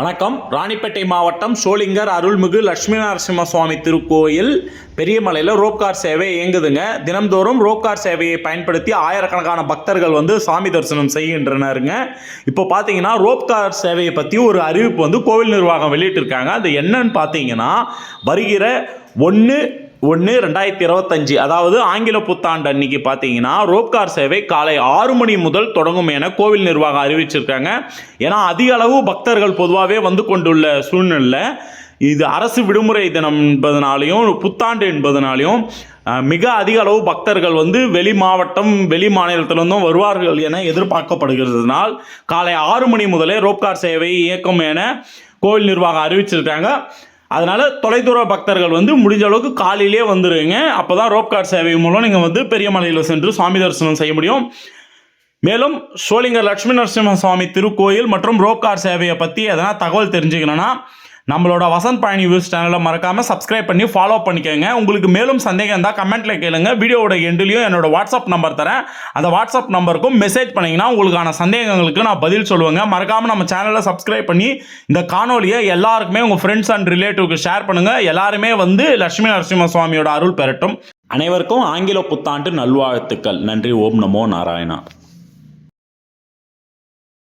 வணக்கம். ராணிப்பேட்டை மாவட்டம் சோளிங்கர் அருள்மிகு லட்சுமி நரசிம்ம சுவாமி திருக்கோயில் பெரியமலையில் ரோப்கார் சேவை இயங்குதுங்க. தினம்தோறும் ரோப்கார் சேவையை பயன்படுத்தி ஆயிரக்கணக்கான பக்தர்கள் வந்து சாமி தரிசனம் செய்கின்றனருங்க. இப்போ பார்த்தீங்கன்னா ரோப்கார் சேவையை பற்றி ஒரு அறிவிப்பு வந்து கோவில் நிர்வாகம் வெளியிட்டிருக்காங்க. அது என்னன்னு பார்த்தீங்கன்னா வருகிற ஒன்று ஒன்று ரெண்டாயிரத்தி இருபத்தஞ்சு. அதாவது ஆங்கில புத்தாண்டு அன்னைக்கு பார்த்தீங்கன்னா ரோப்கார் சேவை காலை ஆறு மணி முதல் தொடங்கும் என கோவில் நிர்வாகம் அறிவிச்சிருக்காங்க. ஏன்னா அதிக அளவு பக்தர்கள் பொதுவாகவே வந்து கொண்டுள்ள சூழ்நிலை இது அரசு விடுமுறை தினம் என்பதனாலையும் புத்தாண்டு என்பதனாலையும் மிக அதிக அளவு பக்தர்கள் வந்து வெளி மாவட்டம் வெளி மாநிலத்திலிருந்தும் வருவார்கள் என எதிர்பார்க்கப்படுகிறதுனால் காலை ஆறு மணி முதலே ரோப்கார் சேவை இயக்கம் என கோவில் நிர்வாகம் அறிவிச்சிருக்காங்க. அதனால் தொலைதூர பக்தர்கள் வந்து முடிஞ்ச அளவுக்கு காலையிலே வந்துடுங்க அப்போ தான் ரோப் கார்ட் சேவை மூலம் நீங்கள் வந்து பெரிய மலையில் சென்று சுவாமி தரிசனம் செய்ய முடியும். மேலும் சோளிங்கர் லட்சுமி நரசிம்ம சுவாமி திருக்கோயில் மற்றும் ரோப் கார் சேவையை பற்றி எதனா தகவல் தெரிஞ்சுக்கணும்னா நம்மளோட வசந்த் பழனி நியூஸ் சேனலை மறக்காமல் சப்ஸ்கிரைப் பண்ணி ஃபாலோ பண்ணிக்கோங்க. உங்களுக்கு மேலும் சந்தேகம் இருந்தால் கமெண்ட்டில் கேளுங்க. வீடியோவோட எண்டுலையும் என்னோட வாட்ஸ்அப் நம்பர் தரேன். அந்த வாட்ஸ்அப் நம்பருக்கும் மெசேஜ் பண்ணிங்கன்னா உங்களுக்கான சந்தேகங்களுக்கு நான் பதில் சொல்லுவேங்க. மறக்காமல் நம்ம சேனலை சப்ஸ்கிரைப் பண்ணி இந்த காணொலியை எல்லாருக்குமே உங்கள் ஃப்ரெண்ட்ஸ் அண்ட் ரிலேட்டிவ்க்கு ஷேர் பண்ணுங்கள் எல்லாருமே வந்து லட்சுமி நரசிம்ம சுவாமியோட அருள் பெறட்டும். அனைவருக்கும் ஆங்கில புத்தாண்டு நல்வாழ்த்துக்கள். நன்றி. ஓம் நமோ நாராயணா.